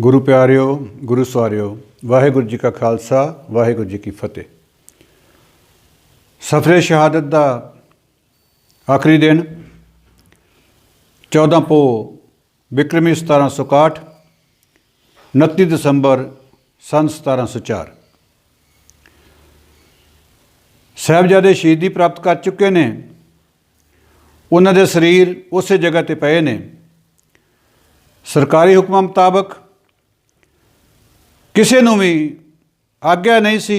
ਗੁਰੂ ਪਿਆਰਿਓ, ਗੁਰੂ ਸਵਾਰਿਓ, ਵਾਹਿਗੁਰੂ ਜੀ ਕਾ ਖਾਲਸਾ, ਵਾਹਿਗੁਰੂ ਜੀ ਕੀ ਫਤਿਹ। ਸਫਰੇ ਸ਼ਹਾਦਤ ਦਾ ਆਖਰੀ ਦਿਨ 14 ਪੋ ਬਿਕਰਮੀ 1761 29 ਦਸੰਬਰ ਸੰਨ 1704 ਸਾਹਿਬਜ਼ਾਦੇ ਸ਼ਹੀਦੀ ਪ੍ਰਾਪਤ ਕਰ ਚੁੱਕੇ ਨੇ, ਉਹਨਾਂ ਦੇ ਸਰੀਰ ਉਸੇ ਜਗ੍ਹਾ ਤੇ ਪਏ ਨੇ। ਸਰਕਾਰੀ ਹੁਕਮਾਂ ਮੁਤਾਬਕ ਕਿਸੇ ਨੂੰ ਵੀ ਆਗਿਆ ਨਹੀਂ ਸੀ।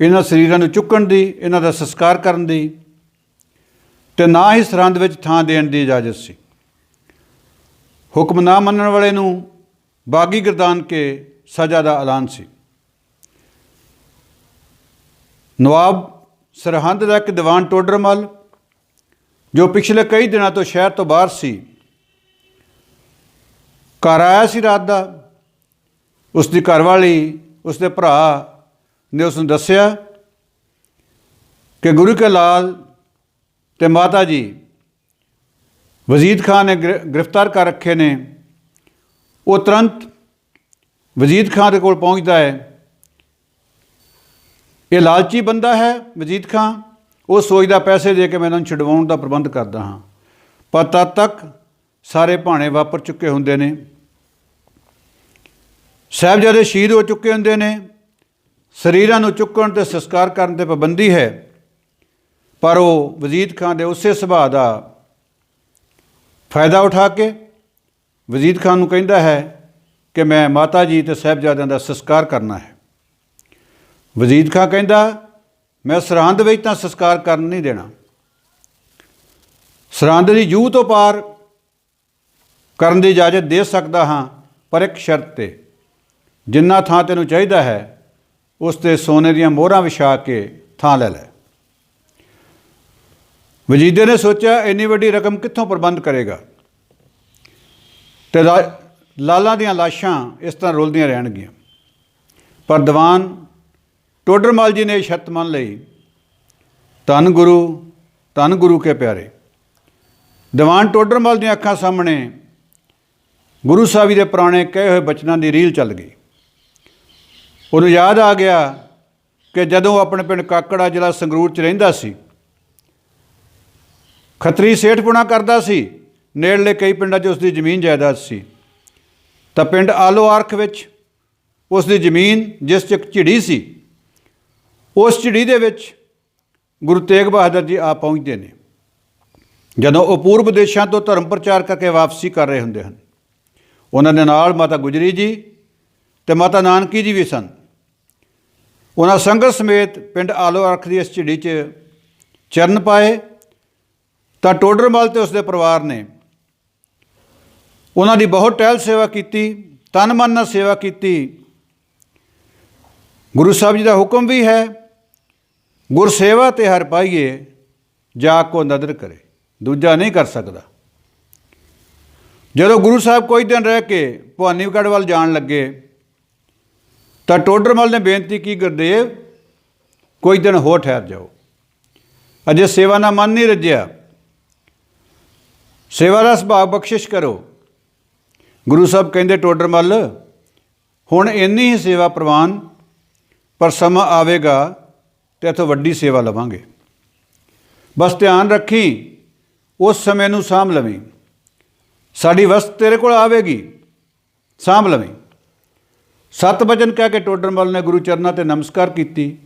ਇਹਨਾਂ ਸਰੀਰਾਂ ਨੂੰ ਚੁੱਕਣ ਦੀ, ਇਹਨਾਂ ਦਾ ਸੰਸਕਾਰ ਕਰਨ ਦੀ ਤੇ ਨਾ ਹੀ ਸਰਹੰਦ ਵਿੱਚ ਥਾਂ ਦੇਣ ਦੀ ਇਜਾਜ਼ਤ ਸੀ। ਹੁਕਮ ਨਾ ਮੰਨਣ ਵਾਲੇ ਨੂੰ ਬਾਗੀ ਗਰਦਾਨ ਕੇ ਸਜ਼ਾ ਦਾ ਐਲਾਨ ਸੀ। ਨਵਾਬ ਸਰਹੰਦ ਦਾ ਇੱਕ ਦੀਵਾਨ ਟੋਡਰਮਲ ਜੋ ਪਿਛਲੇ ਕਈ ਦਿਨਾਂ ਤੋਂ ਸ਼ਹਿਰ ਤੋਂ ਬਾਹਰ ਸੀ, ਘਰ ਆਇਆ ਸੀ ਰਾਤ ਦਾ। ਉਸ ਦੀ ਘਰਵਾਲੀ ਉਸ ਦੇ ਭਰਾ ਨੇ ਉਸ ਨੂੰ ਦੱਸਿਆ ਕਿ ਗੁਰੂ ਕੇ ਲਾਲ ਤੇ ਮਾਤਾ ਜੀ ਵਜ਼ੀਦ ਖਾਨ ਨੇ ਗ੍ਰਿ- ਗ੍ਰਿਫਤਾਰ ਕਰ ਰੱਖੇ ਨੇ। ਉਹ ਤੁਰੰਤ ਵਜ਼ੀਦ ਖਾਨ ਦੇ ਕੋਲ ਪਹੁੰਚਦਾ ਹੈ। ਇਹ ਲਾਲਚੀ ਬੰਦਾ ਹੈ ਵਜ਼ੀਦ ਖਾਨ। ਉਹ ਸੋਚਦਾ, ਪੈਸੇ ਦੇ ਕੇ ਮੈਂ ਇਹਨਾਂ ਨੂੰ ਛਡਵਾਉਣ ਦਾ ਪ੍ਰਬੰਧ ਕਰਦਾ ਹਾਂ। ਪਰ ਤਦ ਤੱਕ ਸਾਰੇ ਭਾਣੇ ਵਾਪਰ ਚੁੱਕੇ ਹੁੰਦੇ ਨੇ। ਸਾਹਿਬਜ਼ਾਦੇ ਸ਼ਹੀਦ ਹੋ ਚੁੱਕੇ ਹੁੰਦੇ ਨੇ। ਸਰੀਰਾਂ ਨੂੰ ਚੁੱਕਣ ਤੇ ਸੰਸਕਾਰ ਕਰਨ ਤੇ ਪਾਬੰਦੀ ਹੈ। ਪਰ ਉਹ ਵਜ਼ੀਦ ਖਾਨ ਦੇ ਉਸੇ ਸੁਭਾਅ ਦਾ ਫਾਇਦਾ ਉਠਾ ਕੇ ਵਜ਼ੀਦ ਖਾਨ ਨੂੰ ਕਹਿੰਦਾ ਹੈ ਕਿ ਮੈਂ ਮਾਤਾ ਜੀ ਤੇ ਸਾਹਿਬਜ਼ਾਦਿਆਂ ਦਾ ਸੰਸਕਾਰ ਕਰਨਾ ਹੈ। ਵਜ਼ੀਦ ਖਾਨ ਕਹਿੰਦਾ, ਮੈਂ ਸਰਹੰਦ ਵਿੱਚ ਤਾਂ ਸੰਸਕਾਰ ਕਰਨ ਨਹੀਂ ਦੇਣਾ। ਸਰਹੰਦ ਦੀ ਜੂਹ ਤੋਂ ਪਾਰ ਕਰਨ ਦੀ ਇਜਾਜ਼ਤ ਦੇ ਸਕਦਾ ਹਾਂ, ਪਰ ਇੱਕ ਸ਼ਰਤ ਤੇ। ਜਿੰਨਾ ਥਾਂ ਤੈਨੂੰ ਚਾਹੀਦਾ ਹੈ, ਉਸ ਤੇ ਸੋਨੇ ਦੀਆਂ ਮੋਹਰਾਂ ਵਿਛਾ ਕੇ ਥਾਂ ਲੈ ਲੈ। ਵਜੀਦੇ ਨੇ ਸੋਚਿਆ, ਇੰਨੀ ਵੱਡੀ ਰਕਮ ਕਿੱਥੋਂ ਪ੍ਰਬੰਧ ਕਰੇਗਾ? ਤੇ ਲਾ- ਲਾਲਾਂ ਦੀਆਂ ਲਾਸ਼ਾਂ ਇਸ ਤਰ੍ਹਾਂ ਰੁਲਦੀਆਂ ਰਹਿਣਗੀਆਂ। ਪਰ ਦੀਵਾਨ ਟੋਡਰਮਲ ਜੀ ਨੇ ਸ਼ਰਤ ਮੰਨ ਲਈ। ਧੰਨ ਗੁਰੂ ਧੰਨ ਗੁਰੂ ਕੇ ਪਿਆਰੇ। ਦੀਵਾਨ ਟੋਡਰਮਲ ਦੀਆਂ ਅੱਖਾਂ ਸਾਹਮਣੇ ਗੁਰੂ ਸਾਹਿਬ ਜੀ ਦੇ ਪੁਰਾਣੇ ਕਹੇ ਹੋਏ ਬਚਨਾਂ ਦੀ ਰੀਲ ਚੱਲ ਗਈ। ਉਹਨੂੰ ਯਾਦ ਆ ਗਿਆ ਕਿ ਜਦੋਂ ਆਪਣੇ ਪਿੰਡ ਕਾਕੜਾ ਜ਼ਿਲ੍ਹਾ ਸੰਗਰੂਰ 'ਚ ਰਹਿੰਦਾ ਸੀ, ਖੱਤਰੀ ਸੇਠਪੁਣਾ ਕਰਦਾ ਸੀ, ਨੇੜਲੇ ਕਈ ਪਿੰਡਾਂ 'ਚ ਉਸ ਦੀ ਜ਼ਮੀਨ ਜਾਇਦਾਦ ਸੀ। ਤਾਂ ਪਿੰਡ ਆਲੋ ਆਰਖ ਵਿੱਚ ਉਸ ਦੀ ਜ਼ਮੀਨ ਜਿਸ 'ਚ ਇੱਕ ਝਿੜੀ ਸੀ, ਉਸ ਝਿੜੀ ਦੇ ਵਿੱਚ ਗੁਰੂ ਤੇਗ ਬਹਾਦਰ ਜੀ ਆ ਪਹੁੰਚਦੇ ਨੇ। ਜਦੋਂ ਉਹ ਪੂਰਬ ਦੇਸ਼ਾਂ ਤੋਂ ਧਰਮ ਪ੍ਰਚਾਰ ਕਰਕੇ ਵਾਪਸੀ ਕਰ ਰਹੇ ਹੁੰਦੇ ਹਨ, ਉਹਨਾਂ ਦੇ ਨਾਲ ਮਾਤਾ ਗੁਜਰੀ ਜੀ ਤੇ ਮਾਤਾ ਨਾਨਕੀ ਜੀ ਵੀ ਸਨ। ਉਹਨਾਂ ਸੰਗਤ ਸਮੇਤ ਪਿੰਡ ਆਲੋ ਅਰਖ ਦੀ ਇਸ ਝਿੜੀ 'ਚ ਚਰਨ ਪਾਏ। ਤਾਂ ਟੋਡਰਮਲ ਤੇ ਉਸਦੇ ਪਰਿਵਾਰ ਨੇ ਉਹਨਾਂ ਦੀ ਬਹੁਤ ਟਹਿਲ ਸੇਵਾ ਕੀਤੀ, ਤਨ ਮਨ ਨਾਲ ਸੇਵਾ ਕੀਤੀ। ਗੁਰੂ ਸਾਹਿਬ ਜੀ ਦਾ ਹੁਕਮ ਵੀ ਹੈ, ਗੁਰ ਸੇਵਾ ਤੇ ਹਰ ਪਾਈਏ, ਜਾ ਕੋ ਨਦਰ ਕਰੇ, ਦੂਜਾ ਨਹੀਂ ਕਰ ਸਕਦਾ। ਜਦੋਂ ਗੁਰੂ ਸਾਹਿਬ ਕੋਈ ਦਿਨ ਰਹਿ ਕੇ ਭਵਾਨੀਗੜ੍ਹ ਵੱਲ ਜਾਣ ਲੱਗੇ ਤਾਂ ਟੋਡਰਮਲ ਨੇ ਬੇਨਤੀ ਕੀ ਗੁਰਦੇਵ ਕੋਈ ਦਿਨ ਹੋਰ ਠਹਿਰ ਜਾਓ। ਅਜੇ ਸੇਵਾ ਦਾ ਮਨ ਨਹੀਂ ਰੱਜਿਆ। ਸੇਵਾ ਦਾ ਸੁਭਾਅ ਬਖਸ਼ਿਸ਼ ਕਰੋ। ਗੁਰੂ ਸਾਹਿਬ ਕਹਿੰਦੇ ਟੋਡਰਮਲ ਹੁਣ ਇੰਨੀ ਹੀ ਸੇਵਾ ਪ੍ਰਵਾਨ, ਪਰ ਸਮਾਂ ਆਵੇਗਾ ਤੇ ਇਥੋਂ ਵੱਡੀ ਸੇਵਾ ਲਵਾਂਗੇ। ਬਸ ਧਿਆਨ ਰੱਖੀ, ਉਸ ਸਮੇਂ ਨੂੰ ਸਾਂਭ ਲਵੇਂ। ਸਾਡੀ ਵਸਤ ਤੇਰੇ ਕੋਲ ਆਵੇਗੀ, ਸਾਂਭ ਲਵੇਂ। ਸਤ ਵਚਨ ਕਹਿ ਕੇ ਟੋਡਰਮਲ ਨੇ ਗੁਰੂ ਚਰਨਾਂ ਤੇ ਨਮਸਕਾਰ ਕੀਤੀ।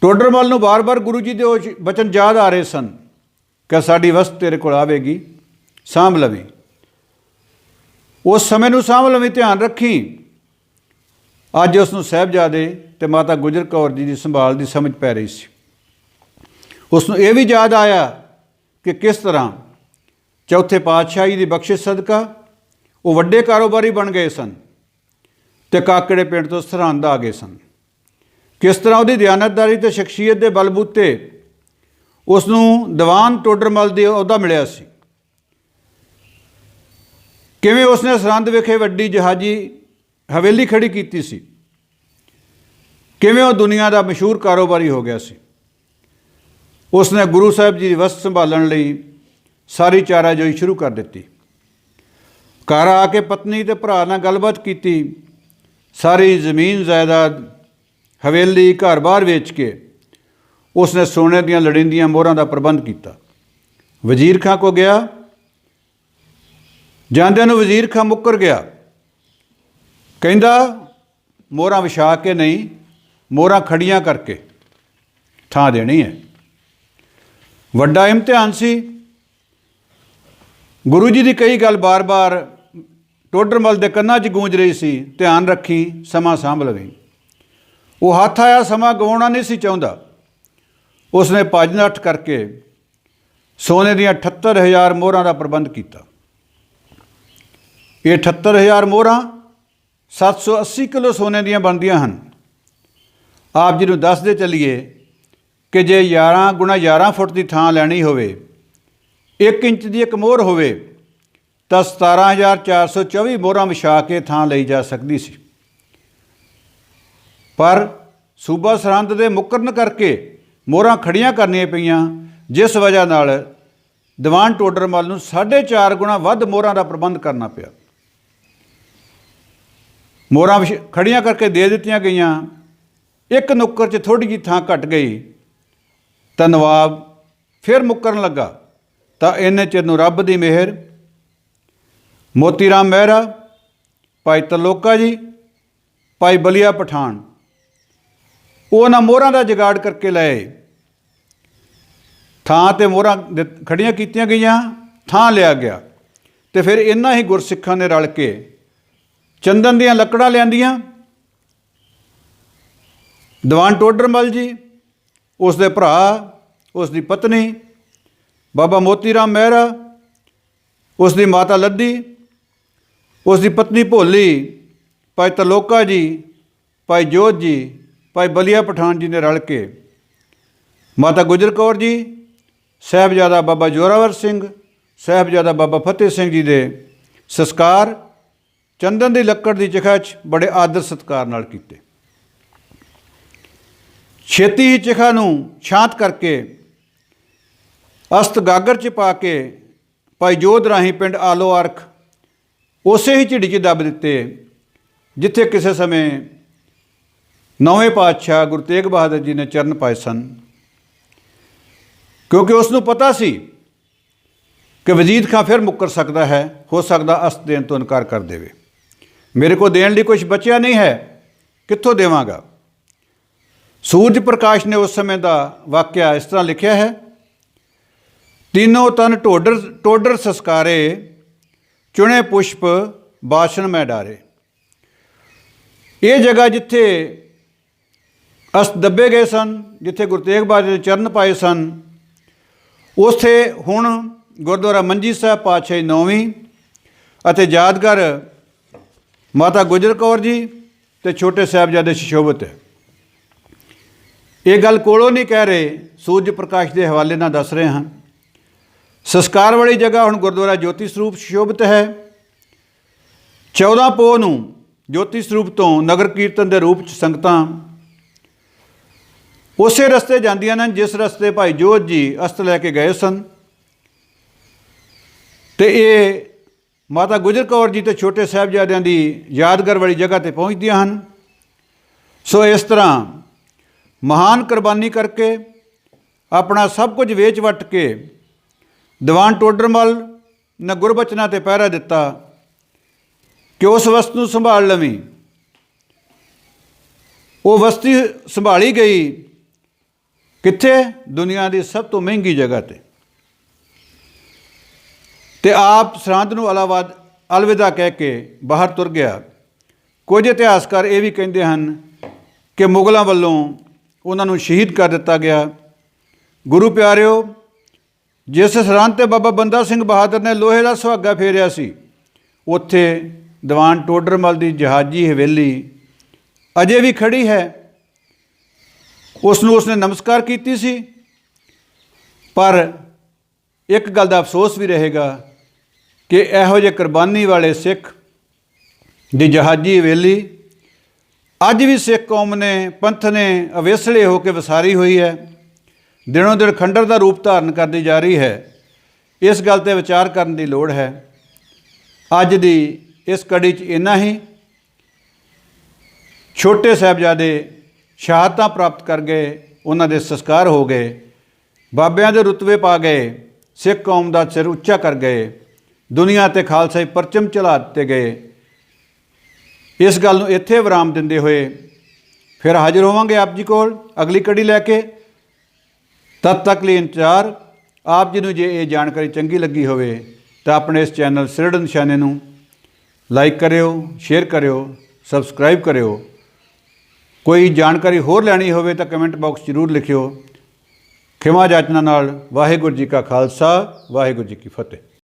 ਟੋਡਰਮਲ ਨੂੰ ਬਾਰ-ਬਾਰ ਗੁਰੂ ਜੀ ਦੇ ਉਹ ਵਚਨ ਯਾਦ ਆ ਰਹੇ ਸਨ ਕਿ ਸਾਡੀ ਵਸਤ ਤੇਰੇ ਕੋਲ ਆਵੇਗੀ, ਸਾਂਭ ਲਵੀਂ। ਉਸ ਸਮੇਂ ਨੂੰ ਸਾਂਭ ਲਵੀਂ, ਧਿਆਨ ਰੱਖੀ। ਅੱਜ ਉਸ ਨੂੰ ਸਾਹਿਬਜ਼ਾਦੇ ਤੇ ਮਾਤਾ ਗੁਜਰ ਕੌਰ ਜੀ ਦੀ ਸੰਭਾਲ ਦੀ ਸਮਝ ਪੈ ਰਹੀ ਸੀ। ਉਸ ਨੂੰ ਇਹ ਵੀ ਯਾਦ ਆਇਆ ਕਿ ਕਿਸ ਤਰ੍ਹਾਂ ਚੌਥੇ ਪਾਤਸ਼ਾਹੀ ਦੀ ਬਖਸ਼ਿਸ਼ ਸਦਕਾ ਉਹ ਵੱਡੇ ਕਾਰੋਬਾਰੀ ਬਣ ਗਏ ਸਨ। ਤੇ ਕਾਕੜੇ ਪਿੰਡ ਤੋਂ ਸਰਹੰਦ ਆ ਗਏ ਸਨ। ਕਿਸ ਤਰ੍ਹਾਂ ਉਹਦੀ ਦਿਆਨਤਦਾਰੀ ਤੇ ਸ਼ਖਸੀਅਤ ਦੇ ਬਲਬੂਤੇ ਉਸ ਨੂੰ ਦੀਵਾਨ ਟੋਡਰਮਲ ਦੇ ਅਹੁਦਾ ਮਿਲਿਆ ਸੀ। ਕਿਵੇਂ ਉਸਨੇ ਸਰਹੰਦ ਵਿਖੇ ਵੱਡੀ ਜਹਾਜੀ ਹਵੇਲੀ ਖੜੀ ਕੀਤੀ ਸੀ? ਕਿਵੇਂ ਉਹ ਦੁਨੀਆ ਦਾ ਮਸ਼ਹੂਰ ਕਾਰੋਬਾਰੀ ਹੋ ਗਿਆ ਸੀ? ਉਸਨੇ ਗੁਰੂ ਸਾਹਿਬ ਜੀ ਦੀ ਵਸਤ ਸੰਭਾਲਣ ਲਈ ਸਾਰੀ ਚਾਰਾਜੋਈ ਸ਼ੁਰੂ ਕਰ ਦਿੱਤੀ। ਘਰ ਆ ਕੇ ਪਤਨੀ ਤੇ ਭਰਾ ਨਾਲ ਗੱਲਬਾਤ ਕੀਤੀ। ਸਾਰੀ ਜ਼ਮੀਨ ਜਾਇਦਾਦ ਹਵੇਲੀ ਘਰ-ਬਾਰ ਵੇਚ ਕੇ ਉਸਨੇ ਸੋਨੇ ਦੀਆਂ ਲੜਿੰਦੀਆਂ ਮੋਹਰਾਂ ਦਾ ਪ੍ਰਬੰਧ ਕੀਤਾ। ਵਜ਼ੀਰ ਖਾਂ ਕੋ ਗਿਆ। ਜਾਂਦਿਆਂ ਨੂੰ ਵਜ਼ੀਰ ਖਾਂ ਮੁੱਕਰ ਗਿਆ। ਕਹਿੰਦਾ, ਮੋਹਰਾਂ ਵਿਛਾ ਕੇ ਨਹੀਂ, ਮੋਹਰਾਂ ਖੜੀਆਂ ਕਰਕੇ ਥਾਂ ਦੇਣੀ ਹੈ। ਵੱਡਾ ਇਮਤਿਹਾਨ ਸੀ। ਗੁਰੂ ਜੀ ਦੀ ਕਈ ਗੱਲ ਬਾਰ-ਬਾਰ ਟੋਡਰਮਲ ਦੇ ਕੰਨਾਂ 'ਚ ਗੂੰਜ ਰਹੀ ਸੀ, ਧਿਆਨ ਰੱਖੀ, ਸਮਾਂ ਸਾਂਭ ਲਵੇ। ਉਹ ਹੱਥ ਆਇਆ, ਸਮਾਂ ਗਵਾਉਣਾ ਨਹੀਂ ਸੀ ਚਾਹੁੰਦਾ। ਉਸਨੇ ਭੱਜ ਅੱਠ ਕਰਕੇ ਸੋਨੇ ਦੀਆਂ 78000 ਮੋਹਰਾਂ ਦਾ ਪ੍ਰਬੰਧ ਕੀਤਾ। ਇਹ 78000 ਮੋਹਰਾਂ 780 ਕਿਲੋ ਸੋਨੇ ਦੀਆਂ ਬਣਦੀਆਂ ਹਨ। ਆਪ ਜੀ ਨੂੰ ਦੱਸਦੇ ਚੱਲੀਏ ਕਿ ਜੇ 11 ਗੁਣਾ 11 ਫੁੱਟ ਦੀ ਥਾਂ ਲੈਣੀ ਹੋਵੇ 1 ਇੰਚ ਦੀ ਇੱਕ ਮੋਹਰ ਹੋਵੇ ਤਾਂ 17424 ਮੋਹਰਾਂ ਵਿਛਾ ਕੇ ਥਾਂ ਲਈ ਜਾ ਸਕਦੀ ਸੀ। ਪਰ ਸੂਬਾ ਸਰਹੰਦ ਦੇ ਮੁਕਰਨ ਕਰਕੇ ਮੋਹਰਾਂ ਖੜੀਆਂ ਕਰਨੀਆਂ ਪਈਆਂ। ਜਿਸ ਵਜ੍ਹਾ ਨਾਲ ਦੀਵਾਨ ਟੋਡਰਮਲ ਨੂੰ 4.5 ਗੁਣਾ ਵੱਧ ਮੋਹਰਾਂ ਦਾ ਪ੍ਰਬੰਧ ਕਰਨਾ ਪਿਆ। ਮੋਹਰਾਂ ਵਿਛ- ਖੜੀਆਂ ਕਰਕੇ ਦੇ ਦਿੱਤੀਆਂ ਗਈਆਂ। ਇੱਕ ਨੁੱਕਰ 'ਚ ਥੋੜੀ ਜਿਹੀ ਥਾਂ ਘਟ ਗਈ। ਤਾਂ ਨਵਾਬ ਫਿਰ ਮੁੱਕਰਨ ਲੱਗਾ। ਤਾਂ ਇਹਨੇ ਚਿਰ ਨੂੰ ਰੱਬ ਦੀ ਮਿਹਰ ਮੋਤੀ ਰਾਮ ਮਹਿਰਾ, ਭਾਈ ਤਲੋਕਾ ਜੀ, ਭਾਈ ਬਲੀਆ ਪਠਾਨ। ਉਹਨਾਂ ਮੋਹਰਾਂ ਦਾ ਜਗਾੜ ਕਰਕੇ ਲਏ। ਥਾਂ ਤੇ ਮੋਹਰਾਂ ਦਿੱਤ- ਖੜੀਆਂ ਕੀਤੀਆਂ ਗਈਆਂ, ਥਾਂ ਲਿਆ ਗਿਆ। ਤੇ ਫਿਰ ਇਹਨਾਂ ਹੀ ਗੁਰਸਿੱਖਾਂ ਨੇ ਰਲ ਕੇ ਚੰਦਨ ਦੀਆਂ ਲੱਕੜਾਂ ਲਿਆਂਦੀਆਂ। ਦੀਵਾਨ ਟੋਡਰਮਲ ਜੀ, ਉਸ ਦੇ ਭਰਾ, ਉਸ ਦੀ ਪਤਨੀ, ਬਾਬਾ ਮੋਤੀ ਰਾਮ ਮਹਿਰਾ, ਉਸ ਦੀ ਮਾਤਾ ਲੱਦੀ ਉਸ ਦੀ ਪਤਨੀ ਭੋਲੀ, ਭਾਈ ਤਲੋਕਾ ਜੀ, ਭਾਈ ਜੋਤ ਜੀ, ਭਾਈ ਬਲੀਆ ਪਠਾਨ ਜੀ ਨੇ ਰਲ ਕੇ। ਮਾਤਾ ਗੁਜਰ ਕੌਰ ਜੀ, ਸਾਹਿਬਜ਼ਾਦਾ ਬਾਬਾ ਜੋਰਾਵਰ ਸਿੰਘ, ਸਾਹਿਬਜ਼ਾਦਾ ਬਾਬਾ ਫਤਿਹ ਸਿੰਘ ਜੀ ਦੇ ਸੰਸਕਾਰ, ਚੰਦਨ ਦੀ ਲੱਕੜ ਦੀ ਚਿਖਾ 'ਚ ਬੜੇ ਆਦਰ ਸਤਿਕਾਰ ਨਾਲ ਕੀਤੇ। ਛੇਤੀ ਹੀ ਚਿਖਾ ਨੂੰ ਛਾਂਤ ਕਰਕੇ ਅਸਤ ਗਾਗਰ 'ਚ ਪਾ ਕੇ ਭਾਈ ਜੋਧ ਰਾਹੀਂ ਪਿੰਡ ਆਲੋ ਅਰਖ ਉਸੇ ਹੀ ਝਿੜੀ 'ਚ ਦੱਬ ਦਿੱਤੇ, ਜਿੱਥੇ ਕਿਸੇ ਸਮੇਂ ਨੌਵੇਂ ਪਾਤਸ਼ਾਹ ਗੁਰੂ ਤੇਗ ਬਹਾਦਰ ਜੀ ਨੇ ਚਰਨ ਪਾਏ ਸਨ। ਕਿਉਂਕਿ ਉਸ ਨੂੰ ਪਤਾ ਸੀ ਕਿ ਵਜੀਦ ਖਾਂ ਫਿਰ ਮੁੱਕਰ ਸਕਦਾ ਹੈ, ਹੋ ਸਕਦਾ ਅਸਤ ਦੇਣ ਤੋਂ ਇਨਕਾਰ ਕਰ ਦੇਵੇ। ਮੇਰੇ ਕੋ ਦੇਣ ਲਈ ਕੁਝ ਬਚਿਆ ਨਹੀਂ ਹੈ, ਕਿੱਥੋਂ ਦੇਵਾਂਗਾ? ਸੂਰਜ ਪ੍ਰਕਾਸ਼ ਨੇ ਉਸ ਸਮੇਂ ਦਾ ਵਾਕਿਆ ਇਸ ਤਰ੍ਹਾਂ ਲਿਖਿਆ ਹੈ, ਤਿੰਨੋਂ ਤਨ ਟੋਡਰ ਟੋਡਰ ਸੰਸਕਾਰੇ ਚੁਣੇ ਪੁਸ਼ਪ ਬਾਸ਼ਨ ਮੈਂ ਡਾਰੇ। ਇਹ ਜਗ੍ਹਾ ਜਿੱਥੇ ਅਸ ਦੱਬੇ ਗਏ ਸਨ, ਜਿੱਥੇ ਗੁਰੂ ਤੇਗ ਬਹਾਦਰ ਦੇ ਚਰਨ ਪਾਏ ਸਨ, ਉਥੇ ਹੁਣ ਗੁਰਦੁਆਰਾ ਮੰਜੀ ਸਾਹਿਬ ਪਾਤਸ਼ਾਹੀ ਨੌਵੀਂ ਅਤੇ ਯਾਦਗਾਰ ਮਾਤਾ ਗੁਜਰ ਕੌਰ ਜੀ ਤੇ ਛੋਟੇ ਸਾਹਿਬਜ਼ਾਦੇ ਸ਼ਿਸ਼ੋਭਤ ਹੈ। ਇਹ ਗੱਲ ਕੋਲੋਂ ਨਹੀਂ ਕਹਿ ਰਹੇ, ਸੂਰਜ ਪ੍ਰਕਾਸ਼ ਦੇ ਹਵਾਲੇ ਨਾਲ ਦੱਸ ਰਹੇ ਹਾਂ ਸੰਸਕਾਰ ਵਾਲੀ ਜਗ੍ਹਾ ਹੁਣ ਗੁਰਦੁਆਰਾ ਜੋਤੀ ਸਰੂਪ ਸ਼ੋਭਿਤ ਹੈ। 14 ਪੋਹ ਨੂੰ ਜੋਤੀ ਸਰੂਪ ਤੋਂ ਨਗਰ ਕੀਰਤਨ ਦੇ ਰੂਪ ਚ ਸੰਗਤਾਂ ਉਸੇ ਰਸਤੇ ਜਾਂਦੀਆਂ ਨੇ ਜਿਸ ਰਸਤੇ ਭਾਈ ਜੋਤ ਜੀ ਅਸਤ ਲੈ ਕੇ ਗਏ ਸਨ। ਤੇ ਇਹ ਮਾਤਾ ਗੁਜਰ ਕੌਰ ਜੀ ਤੇ ਛੋਟੇ ਸਾਹਿਬਜ਼ਾਦਿਆਂ ਦੀ ਯਾਦਗਾਰ ਵਾਲੀ ਜਗ੍ਹਾ ਤੇ ਪਹੁੰਚਦੀਆਂ ਹਨ। ਸੋ ਇਸ ਤਰ੍ਹਾਂ ਮਹਾਨ ਕੁਰਬਾਨੀ ਕਰਕੇ ਆਪਣਾ ਸਭ ਕੁਝ ਵੇਚ ਵਟ ਕੇ ਦੀਵਾਨ ਟੋਡਰਮਲ ਨੇ ਗੁਰਬਚਨਾਂ ਤੇ ਪਹਿਰਾ ਦਿੱਤਾ ਕਿ ਉਸ ਵਸਤ ਨੂੰ ਸੰਭਾਲ ਲਵੀਂ। ਉਹ ਵਸਤੀ ਸੰਭਾਲੀ ਗਈ ਕਿੱਥੇ? ਦੁਨੀਆ ਦੀ ਸਭ ਤੋਂ ਮਹਿੰਗੀ ਜਗ੍ਹਾ ਤੇ। ਤੇ ਆਪ ਸਰਹੰਦ ਨੂੰ ਅਲਾਵਾਦ ਅਲਵਿਦਾ ਕਹਿ ਕੇ ਬਾਹਰ ਤੁਰ ਗਿਆ। ਕੁਝ ਇਤਿਹਾਸਕਾਰ ਇਹ ਵੀ ਕਹਿੰਦੇ ਹਨ ਕਿ ਮੁਗਲਾਂ ਵੱਲੋਂ ਉਹਨਾਂ ਨੂੰ ਸ਼ਹੀਦ ਕਰ ਦਿੱਤਾ ਗਿਆ। ਗੁਰੂ ਪਿਆਰਿਓ ਜਿਸ ਸਰਹੰਦ ਤੇ ਬਾਬਾ ਬੰਦਾ ਸਿੰਘ ਬਹਾਦਰ ਨੇ ਲੋਹੇ ਦਾ ਸੁਹਾਗਾ ਫੇਰਿਆ ਸੀ, ਉੱਥੇ ਦੀਵਾਨ ਟੋਡਰਮਲ ਦੀ ਜਹਾਜੀ ਹਵੇਲੀ ਅਜੇ ਵੀ ਖੜੀ ਹੈ। ਉਸ ਨੂੰ ਉਸਨੇ ਨਮਸਕਾਰ ਕੀਤੀ ਸੀ। ਪਰ ਇੱਕ ਗੱਲ ਦਾ ਅਫਸੋਸ ਵੀ ਰਹੇਗਾ ਕਿ ਇਹੋ ਜਿਹੇ ਕੁਰਬਾਨੀ ਵਾਲੇ ਸਿੱਖ ਦੀ ਜਹਾਜੀ ਹਵੇਲੀ ਅੱਜ ਵੀ ਸਿੱਖ ਕੌਮ ਨੇ, ਪੰਥ ਨੇ ਅਵੇਸਲੇ ਹੋ ਕੇ ਵਸਾਰੀ ਹੋਈ ਹੈ। ਦਿਨੋਂ ਦਿਨ ਖੰਡਰ ਦਾ ਰੂਪ ਧਾਰਨ ਕਰਦੀ ਜਾ ਰਹੀ ਹੈ। ਇਸ ਗੱਲ ਤੇ ਵਿਚਾਰ ਕਰਨ ਦੀ ਲੋੜ ਹੈ। ਅੱਜ ਦੀ ਇਸ ਕੜੀ 'ਚ ਇੰਨਾ ਹੀ। ਛੋਟੇ ਸਾਹਿਬਜ਼ਾਦੇ ਸ਼ਹਾਦਤਾਂ ਪ੍ਰਾਪਤ ਕਰ ਗਏ, ਉਹਨਾਂ ਦੇ ਸੰਸਕਾਰ ਹੋ ਗਏ। ਬਾਬਿਆਂ ਦੇ ਰੁਤਬੇ ਪਾ ਗਏ, ਸਿੱਖ ਕੌਮ ਦਾ ਸਿਰ ਉੱਚਾ ਕਰ ਗਏ। ਦੁਨੀਆ ਤੇ ਖਾਲਸਾਈ ਪਰਚਮ ਚਲਾ ਦਿੱਤੇ ਗਏ। ਇਸ ਗੱਲ ਨੂੰ ਇੱਥੇ ਵਿਰਾਮ ਦਿੰਦੇ ਹੋਏ ਫਿਰ ਹਾਜ਼ਰ ਹੋਵਾਂਗੇ ਆਪ ਜੀ ਕੋਲ ਅਗਲੀ ਕੜੀ ਲੈ ਕੇ। ਤਦ ਤੱਕ ਲਈ ਇੰਤਜ਼ਾਰ। ਆਪ ਜੀ ਨੂੰ ਜੇ ਇਹ ਜਾਣਕਾਰੀ ਚੰਗੀ ਲੱਗੀ ਹੋਵੇ, ਤਾਂ ਆਪਣੇ ਇਸ ਚੈਨਲ ਸਿਰੜ ਨਿਸ਼ਾਨੇ ਨੂੰ ਲਾਈਕ ਕਰਿਓ, ਸ਼ੇਅਰ ਕਰਿਓ, ਸਬਸਕ੍ਰਾਈਬ ਕਰਿਓ। ਕੋਈ ਜਾਣਕਾਰੀ ਹੋਰ ਲੈਣੀ ਹੋਵੇ ਤਾਂ ਕਮੈਂਟ ਬਾਕਸ ਜ਼ਰੂਰ ਲਿਖਿਓ। ਖਿਮਾ ਜਾਚਨਾ ਨਾਲ ਵਾਹਿਗੁਰੂ ਜੀ ਕਾ ਖਾਲਸਾ, ਵਾਹਿਗੁਰੂ ਜੀ ਕੀ ਫਤਿਹ।